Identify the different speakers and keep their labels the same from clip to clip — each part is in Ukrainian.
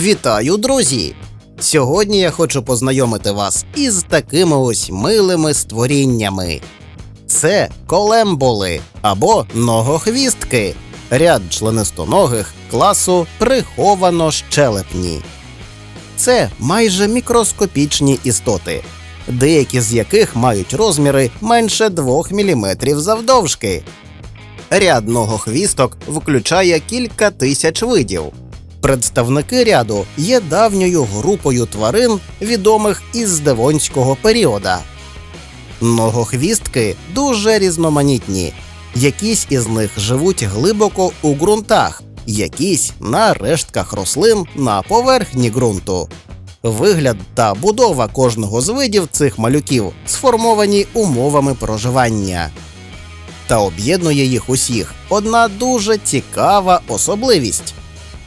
Speaker 1: Вітаю, друзі! Сьогодні я хочу познайомити вас із такими ось милими створіннями. Це колемболи або ногохвістки, ряд членистоногих класу приховано щелепні. Це майже мікроскопічні істоти, деякі з яких мають розміри менше 2 мм завдовжки. Ряд ногохвісток включає кілька тисяч видів. Представники ряду є давньою групою тварин, відомих із девонського періода. Ногохвістки дуже різноманітні. Якісь із них живуть глибоко у ґрунтах, якісь на рештках рослин на поверхні ґрунту. Вигляд та будова кожного з видів цих малюків сформовані умовами проживання. Та об'єднує їх усіх одна дуже цікава особливість.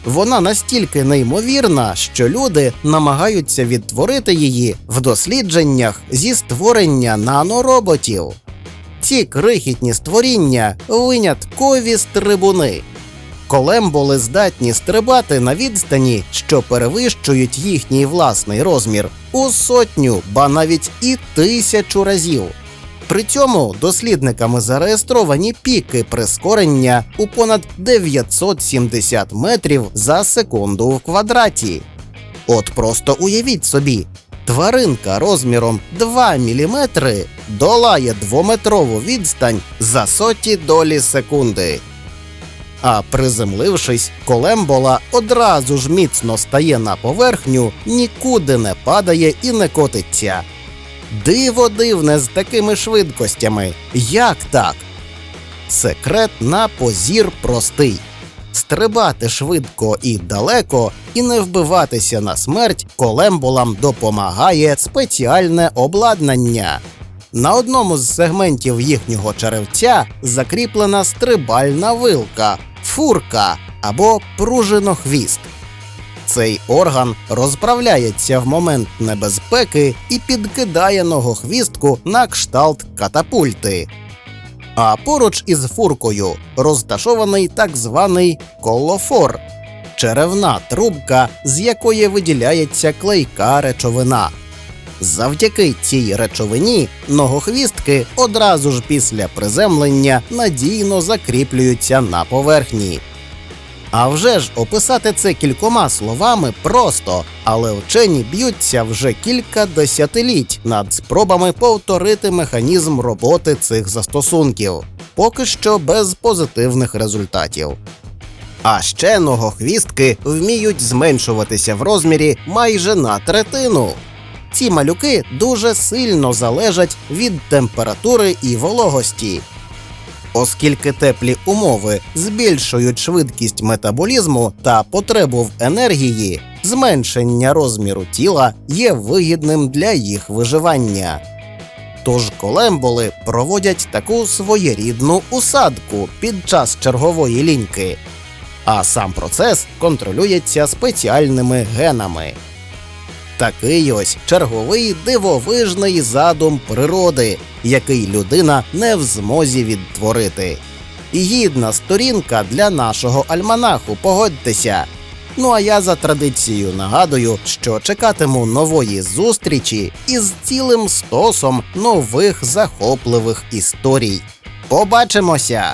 Speaker 1: Вона настільки неймовірна, що люди намагаються відтворити її в дослідженнях зі створення нанороботів. Ці крихітні створіння виняткові стрибуни. Колемболи здатні стрибати на відстані, що перевищують їхній власний розмір у сотню, ба навіть і тисячу разів. При цьому дослідниками зареєстровані піки прискорення у понад 970 метрів за секунду в квадраті. От просто уявіть собі, тваринка розміром 2 мм долає двометрову відстань за соті долі секунди. А приземлившись, колембола одразу ж міцно стає на поверхню, нікуди не падає і не котиться. Диво дивне з такими швидкостями. Як так? Секрет на позір простий: стрибати швидко і далеко, і не вбиватися на смерть колемболам допомагає спеціальне обладнання. На одному з сегментів їхнього черевця закріплена стрибальна вилка, фурка або пружинохвіст. Цей орган розправляється в момент небезпеки і підкидає ногохвістку на кшталт катапульти. А поруч із фуркою розташований так званий колофор черевна трубка, з якої виділяється клейка речовина. Завдяки цій речовині ногохвістки одразу ж після приземлення надійно закріплюються на поверхні. А вже ж описати це кількома словами просто, але вчені б'ються вже кілька десятиліть над спробами повторити механізм роботи цих застосунків, поки що без позитивних результатів. А ще ногохвістки вміють зменшуватися в розмірі майже на третину. Ці малюки дуже сильно залежать від температури і вологості. Оскільки теплі умови збільшують швидкість метаболізму та потребу в енергії, зменшення розміру тіла є вигідним для їх виживання. Тож колемболи проводять таку своєрідну усадку під час чергової ліньки, а сам процес контролюється спеціальними генами. Такий ось черговий дивовижний задум природи, який людина не в змозі відтворити. І гідна сторінка для нашого альманаху, погодьтеся. Ну а я за традицією нагадую, що чекатиму нової зустрічі із цілим стосом нових захопливих історій. Побачимося!